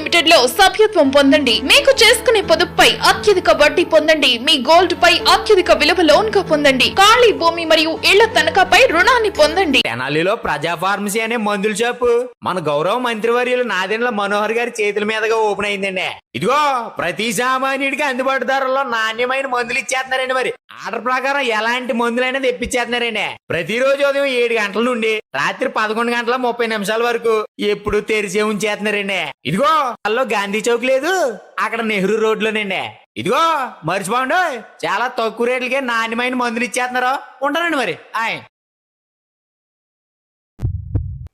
లిమిటెడ్లో సభ్యత్వం పొందండి. మీకు చేసుకునే పొదుపుపై అత్యధిక వడ్డీ పొందండి. మీ గోల్డ్ పై అత్యధిక విలువ లోన్గా పొందండి. ఖాళీ భూమి మరియు ఇళ్ళ తనఖాపై రుణాన్ని పొందండి. తెనాలిలో ప్రజా ఫార్మసీ అనే మందుల షాపు మన గౌరవ మంత్రివర్యులు నాదెండ్ల మనోహర్ గారి చేతుల మీదుగా ఓపెన్ అయిందండి. ఇదిగో ప్రతి సామాన్యుడికి అందుబాటు ధరల్లో నాణ్యమైన మందులు ఇచ్చేస్తున్నారండి మరి. ఆర్డర్ ప్రకారం ఎలాంటి మందులైనా తెప్పించేస్తున్నారండి ప్రతిరోజు ఉదయం ఏడు గంటల నుండి రాత్రి పదకొండు గంటల ముప్పై నిమిషాల వరకు ఎప్పుడు తెరిచే ఉంచేస్తున్నారండి. ఇదిగో అల్లో గాంధీ చౌక్ లేదు అక్కడ నెహ్రూ రోడ్లోనండి. ఇదిగో మర్చిపోండి. చాలా తక్కువ రేట్లకే నాణ్యమైన మందులు ఇచ్చేస్తున్నారు. ఉంటానండి మరి. ఆయ్.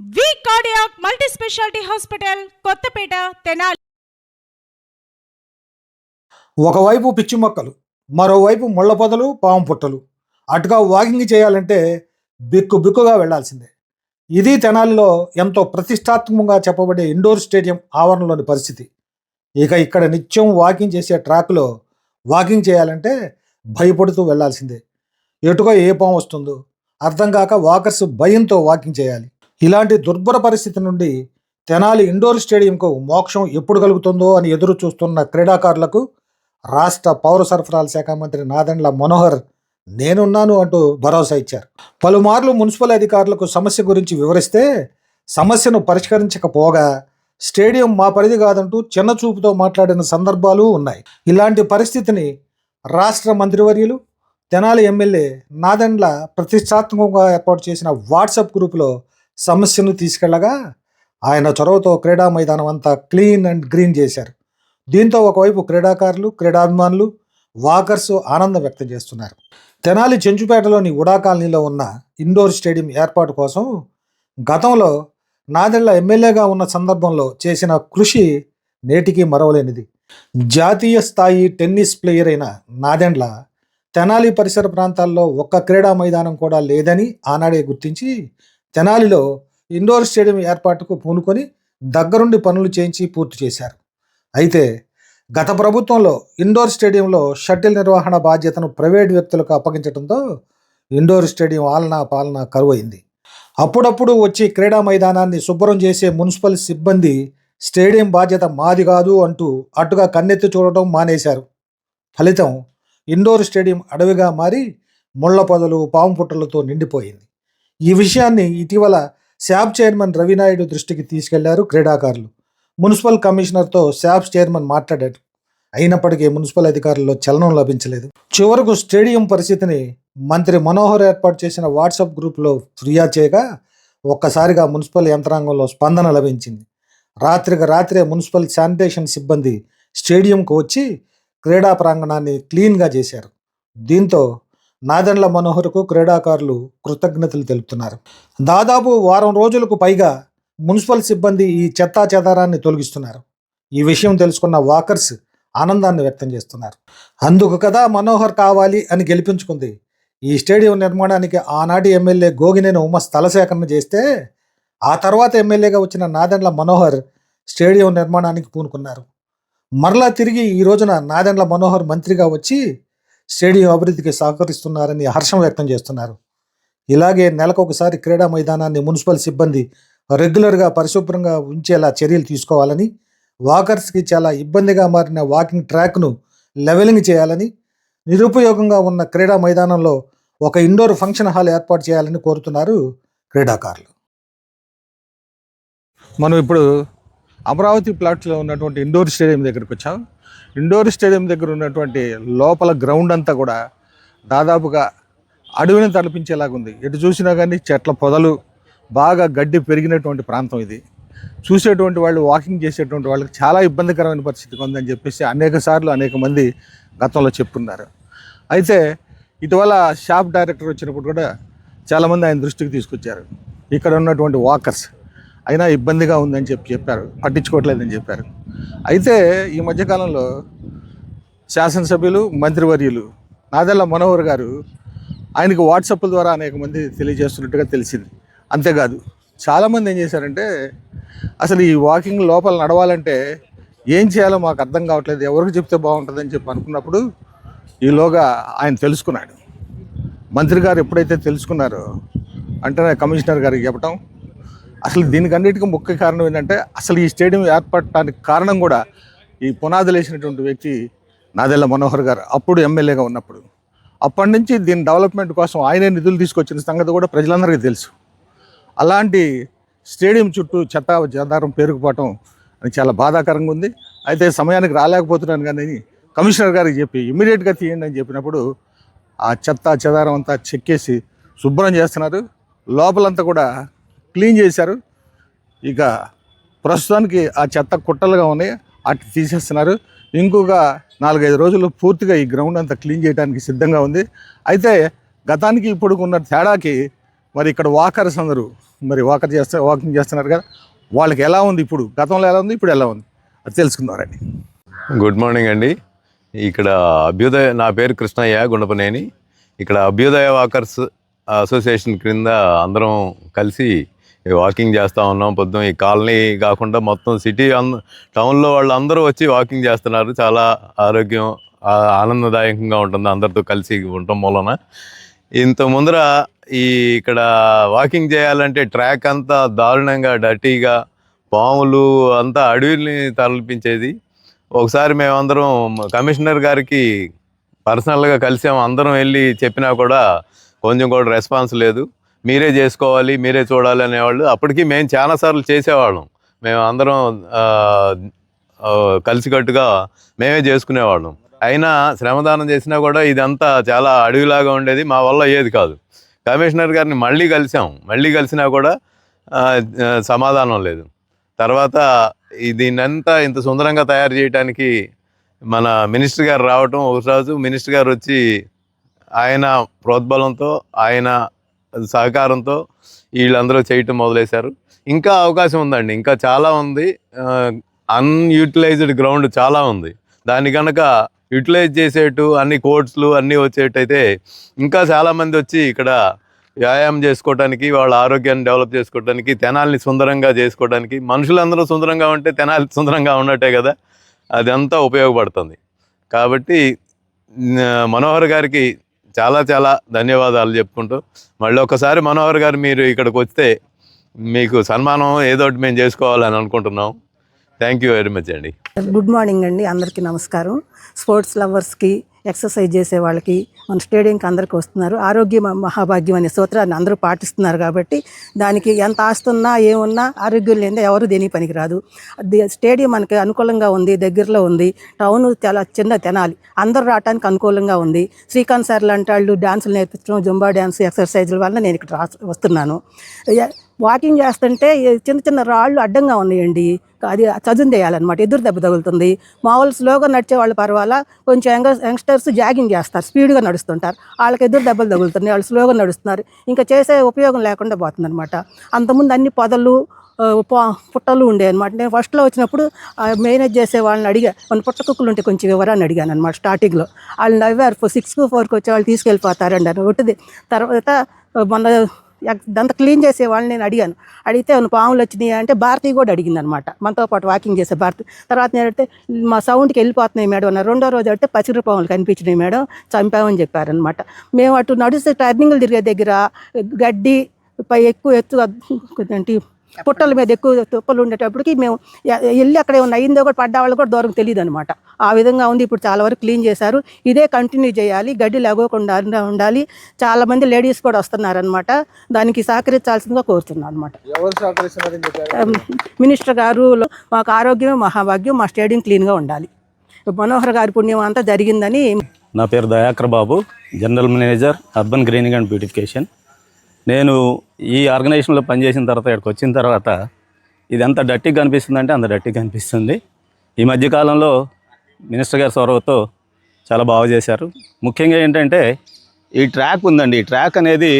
V cardiac multi speciality hospital Kothapeta Tenali. ఒకవైపు పిచ్చి మొక్కలు మరోవైపు ముళ్ళ పొదలు పాము పుట్టలు. అటుగా వాకింగ్ చేయాలంటే బిక్కు బిక్కుగా వెళ్ళాల్సిందే ఇది తెనాలిలో ఎంతో ప్రతిష్టాత్మకంగా చెప్పబడే ఇండోర్ స్టేడియం ఆవరణలోని పరిస్థితి. ఇక ఇక్కడ నిత్యం వాకింగ్ చేసే ట్రాక్లో వాకింగ్ చేయాలంటే భయపడుతూ వెళ్ళాల్సిందే. ఎటుగా ఏ పాము వస్తుందో అర్థం కాక వాకర్స్ భయంతో వాకింగ్ చేయాలి. ఇలాంటి దుర్భర పరిస్థితి నుండి తెనాలి ఇండోర్ స్టేడియంకు మోక్షం ఎప్పుడు కలుగుతుందో అని ఎదురు చూస్తున్న క్రీడాకారులకు రాష్ట్ర పౌర సరఫరాల శాఖ మంత్రి నాదెండ్ల మనోహర్ నేనున్నాను అంటూ భరోసా ఇచ్చారు. పలుమార్లు మున్సిపల్ అధికారులకు సమస్య గురించి వివరిస్తే సమస్యను పరిష్కరించకపోగా స్టేడియం మా పరిధి కాదంటూ చిన్న చూపుతో మాట్లాడిన సందర్భాలు ఉన్నాయి. ఇలాంటి పరిస్థితిని రాష్ట్ర మంత్రివర్యులు తెనాలి ఎమ్మెల్యే నాదెండ్ల ప్రతిష్టాత్మకంగా ఏర్పాటు చేసిన వాట్సాప్ గ్రూపులో సమస్యను తీసుకెళ్ళగా ఆయన చొరవతో క్రీడా మైదానం అంతా క్లీన్ అండ్ గ్రీన్ చేశారు. దీంతో ఒకవైపు క్రీడాకారులు క్రీడాభిమానులు వాకర్స్ ఆనందం వ్యక్తం చేస్తున్నారు. తెనాలి చెంచుపేటలోని ఉడా కాలనీలో ఉన్న ఇండోర్ స్టేడియం ఏర్పాటు కోసం గతంలో నాదెళ్ళ ఎమ్మెల్యేగా ఉన్న సందర్భంలో చేసిన కృషి నేటికి మరవలేనిది. జాతీయ స్థాయి టెన్నిస్ ప్లేయర్ అయిన నాదెండ్ల తెనాలి పరిసర ప్రాంతాల్లో ఒక్క క్రీడా మైదానం కూడా లేదని ఆనాడే గుర్తించి తెనాలిలో ఇండోర్ స్టేడియం ఏర్పాటుకు పూనుకొని దగ్గరుండి పనులు చేయించి పూర్తి చేశారు. అయితే గత ప్రభుత్వంలో ఇండోర్ స్టేడియంలో షటిల్ నిర్వహణ బాధ్యతను ప్రైవేట్ వ్యక్తులకు అప్పగించడంతో ఇండోర్ స్టేడియం ఆలనా పాలన కరువైంది. అప్పుడప్పుడు వచ్చి క్రీడా మైదానాన్ని శుభ్రం చేసే మున్సిపల్ సిబ్బంది స్టేడియం బాధ్యత మాది కాదు అంటూ అటుగా కన్నెత్తి చూడటం మానేశారు. ఫలితం ఇండోర్ స్టేడియం అడవిగా మారి ముళ్ళ పొదలు పాము పుట్టలతో నిండిపోయింది. ఈ విషయాన్ని ఇటీవల శాబ్ చైర్మన్ రవినాయుడు దృష్టికి తీసుకెళ్ళారు క్రీడాకారులు. మున్సిపల్ కమిషనర్తో శాప్స్ చైర్మన్ మాట్లాడాడు. అయినప్పటికీ మున్సిపల్ అధికారుల్లో చలనం లభించలేదు. చివరకు స్టేడియం పరిస్థితిని మంత్రి మనోహర్ ఏర్పాటు చేసిన వాట్సాప్ గ్రూప్లో ఫిర్యాదు చేయగా ఒక్కసారిగా మున్సిపల్ యంత్రాంగంలో స్పందన లభించింది. రాత్రికి రాత్రే మున్సిపల్ శానిటేషన్ సిబ్బంది స్టేడియంకు వచ్చి క్రీడా ప్రాంగణాన్ని క్లీన్గా చేశారు. దీంతో నాదెండ్ల మనోహర్కు క్రీడాకారులు కృతజ్ఞతలు తెలుపుతున్నారు. దాదాపు వారం రోజులకు పైగా మున్సిపల్ సిబ్బంది ఈ చెత్తా చెదారాన్ని తొలగిస్తున్నారు. ఈ విషయం తెలుసుకున్న వాకర్స్ ఆనందాన్ని వ్యక్తం చేస్తున్నారు. అందుకు కదా మనోహర్ కావాలి అని గెలిపించుకుంది. ఈ స్టేడియం నిర్మాణానికి ఆనాటి ఎమ్మెల్యే గోగినేని ఉమ స్థల సేకరణ చేస్తే ఆ తర్వాత ఎమ్మెల్యేగా వచ్చిన నాదెండ్ల మనోహర్ స్టేడియం నిర్మాణానికి పూనుకున్నారు. మరలా తిరిగి ఈ రోజున నాదెండ్ల మనోహర్ మంత్రిగా వచ్చి స్టేడియం అభివృద్ధికి సహకరిస్తున్నారని హర్షం వ్యక్తం చేస్తున్నారు. ఇలాగే నెలకొకసారి క్రీడా మైదానాన్ని మున్సిపల్ సిబ్బంది రెగ్యులర్గా పరిశుభ్రంగా ఉంచేలా చర్యలు తీసుకోవాలని వాకర్స్కి చాలా ఇబ్బందిగా మారిన వాకింగ్ ట్రాక్ను లెవెలింగ్ చేయాలని నిరుపయోగంగా ఉన్న క్రీడా మైదానంలో ఒక ఇండోర్ ఫంక్షన్ హాల్ ఏర్పాటు చేయాలని కోరుతున్నారు క్రీడాకారులు. మనం ఇప్పుడు అమరావతి ప్లాట్స్లో ఉన్నటువంటి ఇండోర్ స్టేడియం దగ్గరికి వచ్చాం. ఇండోర్ స్టేడియం దగ్గర ఉన్నటువంటి లోపల గ్రౌండ్ అంతా కూడా దాదాపుగా అడవిని తలపించేలాగా ఉంది ఎటు చూసినా కానీ చెట్ల పొదలు బాగా గడ్డి పెరిగినటువంటి ప్రాంతం ఇది. చూసేటువంటి వాళ్ళు వాకింగ్ చేసేటువంటి వాళ్ళకి చాలా ఇబ్బందికరమైన పరిస్థితి ఉందని చెప్పేసి అనేక సార్లు అనేక మంది గతంలో చెప్పుకున్నారు అయితే ఇటీవల షాప్ డైరెక్టర్ వచ్చినప్పుడు కూడా చాలామంది ఆయన దృష్టికి తీసుకొచ్చారు. ఇక్కడ ఉన్నటువంటి వాకర్స్ అయినా ఇబ్బందిగా ఉందని చెప్పి చెప్పారు. పట్టించుకోవట్లేదని చెప్పారు. అయితే ఈ మధ్యకాలంలో శాసనసభ్యులు మంత్రివర్యులు నాదెల్ల మనోహర్ గారు ఆయనకు వాట్సాప్ ద్వారా అనేక మంది తెలియజేస్తున్నట్టుగా తెలిసింది. అంతేకాదు చాలామంది ఏం చేశారంటే అసలు ఈ వాకింగ్ లోపల నడవాలంటే ఏం చేయాలో మాకు అర్థం కావట్లేదు ఎవరికి చెప్తే బాగుంటుందని చెప్పి అనుకున్నప్పుడు ఈలోగా ఆయన తెలుసుకున్నాడు. మంత్రి గారు ఎప్పుడైతే తెలుసుకున్నారో అంటే కమిషనర్ గారికి చెప్పటం. అసలు దీనికన్నిటికీ ముఖ్య కారణం ఏంటంటే అసలు ఈ స్టేడియం ఏర్పడటానికి కారణం కూడా ఈ పునాదులు వేసినటువంటి వ్యక్తి నాదెల్ల మనోహర్ గారు అప్పుడు ఎమ్మెల్యేగా ఉన్నప్పుడు. అప్పటి నుంచి దీని డెవలప్మెంట్ కోసం ఆయనే నిధులు తీసుకొచ్చిన సంగతి కూడా ప్రజలందరికీ తెలుసు. అలాంటి స్టేడియం చుట్టూ చెత్త చెదారం పేరుకుపోవటం అది చాలా బాధాకరంగా ఉంది. అయితే సమయానికి రాలేకపోతున్నాను కానీ కమిషనర్ గారికి చెప్పి ఇమీడియట్గా తీయండి అని చెప్పినప్పుడు ఆ చెత్త చెదారం అంతా చెక్కేసి శుభ్రం చేస్తున్నారు. లోపలంతా కూడా క్లీన్ చేశారు. ఇక ప్రస్తుతానికి ఆ చెత్త కుట్టలుగా ఉన్నాయి. అటు తీసేస్తున్నారు. ఇంకొక నాలుగైదు రోజులు పూర్తిగా ఈ గ్రౌండ్ అంతా క్లీన్ చేయడానికి సిద్ధంగా ఉంది. అయితే గతానికి ఇప్పుడు ఉన్న తేడాకి మరి ఇక్కడ వాకర్స్ అందరూ మరి వాకర్ చేస్తే వాకింగ్ చేస్తున్నారు కదా వాళ్ళకి ఎలా ఉంది ఇప్పుడు? గతంలో ఎలా ఉంది? ఇప్పుడు ఎలా ఉంది? అది తెలుసుకుందామండి. గుడ్ మార్నింగ్ అండి. ఇక్కడ అభ్యుదయ నా పేరు కృష్ణయ్య గుండపనేని. ఇక్కడ అభ్యుదయ వాకర్స్ అసోసియేషన్ క్రింద అందరం కలిసి వాకింగ్ చేస్తూ ఉన్నాం. పొద్దున ఈ కాలనీ కాకుండా మొత్తం సిటీ అన్ టౌన్లో వాళ్ళు అందరూ వచ్చి వాకింగ్ చేస్తున్నారు. చాలా ఆరోగ్యం ఆనందదాయకంగా ఉంటుంది. అందరితో కలిసి ఉండటం మూలన. ఇంత ముందర ఈ ఇక్కడ వాకింగ్ చేయాలంటే ట్రాక్ అంతా దారుణంగా డర్టీగా పాములు అంతా అడవిని తలపించేది. ఒకసారి మేమందరం కమిషనర్ గారికి పర్సనల్గా కలిసాము అందరం వెళ్ళి చెప్పినా కూడా కొంచెం కూడా రెస్పాన్స్ లేదు. మీరే చేసుకోవాలి మీరే చూడాలి అనేవాళ్ళు. అప్పటికి మేము చాలాసార్లు చేసేవాళ్ళం. మేము అందరం కలిసికట్టుగా మేమే చేసుకునేవాళ్ళం. అయినా శ్రమదానం చేసినా కూడా ఇదంతా చాలా అడవిలాగా ఉండేది. మా వల్ల అయ్యేది కాదు. కమిషనర్ గారిని మళ్ళీ కలిసాం. మళ్ళీ కలిసినా కూడా సమాధానం లేదు. తర్వాత దీన్నంతా ఇంత సుందరంగా తయారు చేయడానికి మన మినిస్టర్ గారు రావటం ఒకసారి మినిస్టర్ గారు వచ్చి ఆయన ప్రోద్బలంతో ఆయన సహకారంతో వీళ్ళందరూ చేయటం మొదలేశారు ఇంకా అవకాశం ఉందండి. ఇంకా చాలా ఉంది. అన్యూటిలైజ్డ్ గ్రౌండ్ చాలా ఉంది. దాన్ని కనుక యూటిలైజ్ చేసేటు అన్ని కోర్ట్స్లు అన్నీ వచ్చేటైతే ఇంకా చాలామంది వచ్చి ఇక్కడ వ్యాయామం చేసుకోవడానికి వాళ్ళ ఆరోగ్యాన్ని డెవలప్ చేసుకోవడానికి తెనాల్ని సుందరంగా చేసుకోవడానికి మనుషులందరూ సుందరంగా ఉంటే తెనాలి సుందరంగా ఉన్నట్టే కదా? అదంతా ఉపయోగపడుతుంది. కాబట్టి మనోహర్ గారికి చాలా చాలా ధన్యవాదాలు చెప్పుకుంటూ మళ్ళీ ఒకసారి మనోహర్ గారు మీరు ఇక్కడికి వస్తే మీకు సన్మానం ఏదో ఒకటి మేము చేసుకోవాలని అనుకుంటున్నాం. థ్యాంక్ యూ వెరీ మచ్ అండి. గుడ్ మార్నింగ్ అండి అందరికీ నమస్కారం. స్పోర్ట్స్ లవర్స్కి ఎక్సర్సైజ్ చేసే వాళ్ళకి మన స్టేడియంకి అందరికీ వస్తున్నారు. ఆరోగ్యం మహాభాగ్యం అనే సూత్రాన్ని అందరూ పాటిస్తున్నారు కాబట్టి దానికి ఎంత ఆస్తున్నా ఏమున్నా ఆరోగ్యం లేదా ఎవరు దేనికి పనికిరాదు స్టేడియం మనకి అనుకూలంగా ఉంది దగ్గరలో ఉంది. టౌన్ చాలా చిన్న తెనాలి. అందరూ రావడానికి అనుకూలంగా ఉంది. శ్రీకాంత్ సార్ లాంటి వాళ్ళు డాన్సులు నేర్పించడం జుంబా డ్యాన్స్ ఎక్సర్సైజుల వల్ల నేను ఇక్కడ రా- వస్తున్నాను. వాకింగ్ చేస్తుంటే చిన్న చిన్న రాళ్ళు అడ్డంగా ఉన్నాయండి. అది చదును చేయాలన్నమాట ఎదురు దెబ్బ తగులుతుంది. మామూలు స్లోగా నడిచే వాళ్ళు పర్వాలా కొంచెం యంగ యంగ్స్టర్స్ జాగింగ్ చేస్తారు స్పీడ్గా నడుస్తుంటారు. వాళ్ళకి ఎదురు దెబ్బలు తగులుతున్నాయి వాళ్ళు స్లోగా నడుస్తున్నారు. ఇంకా చేసే ఉపయోగం లేకుండా పోతుందన్నమాట. అంతకుముందు అన్ని పొదలు పుట్టలు ఉండే అనమాట నేను ఫస్ట్లో వచ్చినప్పుడు మేనేజ్ చేసే వాళ్ళని అడిగా మన పుట్ట కుక్కలు ఉంటే కొంచెం వివరాన్ని అడిగాను అనమాట స్టార్టింగ్లో వాళ్ళు నవ్వారు సిక్స్ ఫోర్కి వచ్చే వాళ్ళు తీసుకెళ్ళిపోతారండి అని. ఒకటిది. తర్వాత మన మొన్న దంత క్లీన్ చేసే వాళ్ళని నేను అడిగాను. అడిగితే అవును పాములు వచ్చినాయి అంటే భారతి కూడా అడిగింది అనమాట మనతో పాటు వాకింగ్ చేసే భారతి. తర్వాత నేను అడిగితే మా సౌండ్కి వెళ్ళిపోతున్నాయి మేడం అన్న రెండో రోజు అడిగితే పసిరు పాములు కనిపించినాయి మేడం చంపామని చెప్పారనమాట మేము అటు నడుస్తే టర్నింగ్లు తిరిగే దగ్గర గడ్డి పై ఎక్కువ ఎత్తు ఏంటి పుట్టల మీద ఎక్కువ తుప్పలు ఉండేటప్పటికి మేము వెళ్ళి అక్కడ ఏమన్నా అయిందో కూడా పడ్డ వాళ్ళు కూడా దూరం తెలియదు అనమాట ఆ విధంగా ఉంది ఇప్పుడు చాలా వరకు క్లీన్ చేశారు. ఇదే కంటిన్యూ చేయాలి గడ్డి లేకోకుండా ఉండాలి. చాలా మంది లేడీస్ కూడా వస్తున్నారనమాట దానికి సహకరించాల్సిందిగా కోరుతున్నాను అనమాట మినిస్టర్ గారు మాకు ఆరోగ్యం మహాభాగ్యం మా స్టేడియం క్లీన్గా ఉండాలి. మనోహర్ గారి పుణ్యం అంతా జరిగిందని నా పేరు Dayakar Babu general manager urban greening and beautification. నేను ఈ ఆర్గనైజేషన్లో పనిచేసిన తర్వాత ఇక్కడికి వచ్చిన తర్వాత ఇది ఎంత డట్టిగా కనిపిస్తుందంటే అంత డట్టిగా కనిపిస్తుంది. ఈ మధ్యకాలంలో మినిస్టర్ గారి సొరవతో చాలా బాగా చేశారు. ముఖ్యంగా ఏంటంటే ఈ ట్రాక్ ఉందండి. ఈ ట్రాక్ అనేది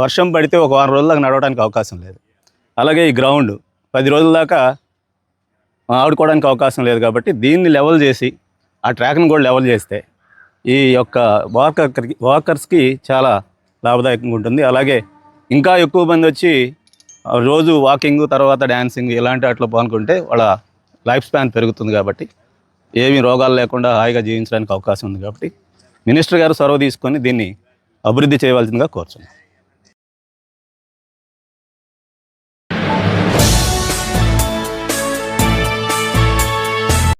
వర్షం పడితే ఒక వారం రోజుల దాకా నడవడానికి అవకాశం లేదు. అలాగే ఈ గ్రౌండ్ పది రోజుల దాకా ఆడుకోవడానికి అవకాశం లేదు కాబట్టి దీన్ని లెవెల్ చేసి ఆ ట్రాక్ని కూడా లెవెల్ చేస్తే ఈ యొక్క వాకర్ వాకర్స్కి చాలా లాభదాయకంగా ఉంటుంది. అలాగే ఇంకా ఎక్కువ మంది వచ్చి రోజు వాకింగ్ తర్వాత డ్యాన్సింగ్ ఇలాంటి వాటిలో పాల్గొంటే వాళ్ళ లైఫ్ స్పాన్ పెరుగుతుంది కాబట్టి ఏమీ రోగాలు లేకుండా హాయిగా జీవించడానికి అవకాశం ఉంది కాబట్టి మినిస్టర్ గారు చొరవ తీసుకొని దీన్ని అభివృద్ధి చేయవలసిందిగా కోరుచున్నాను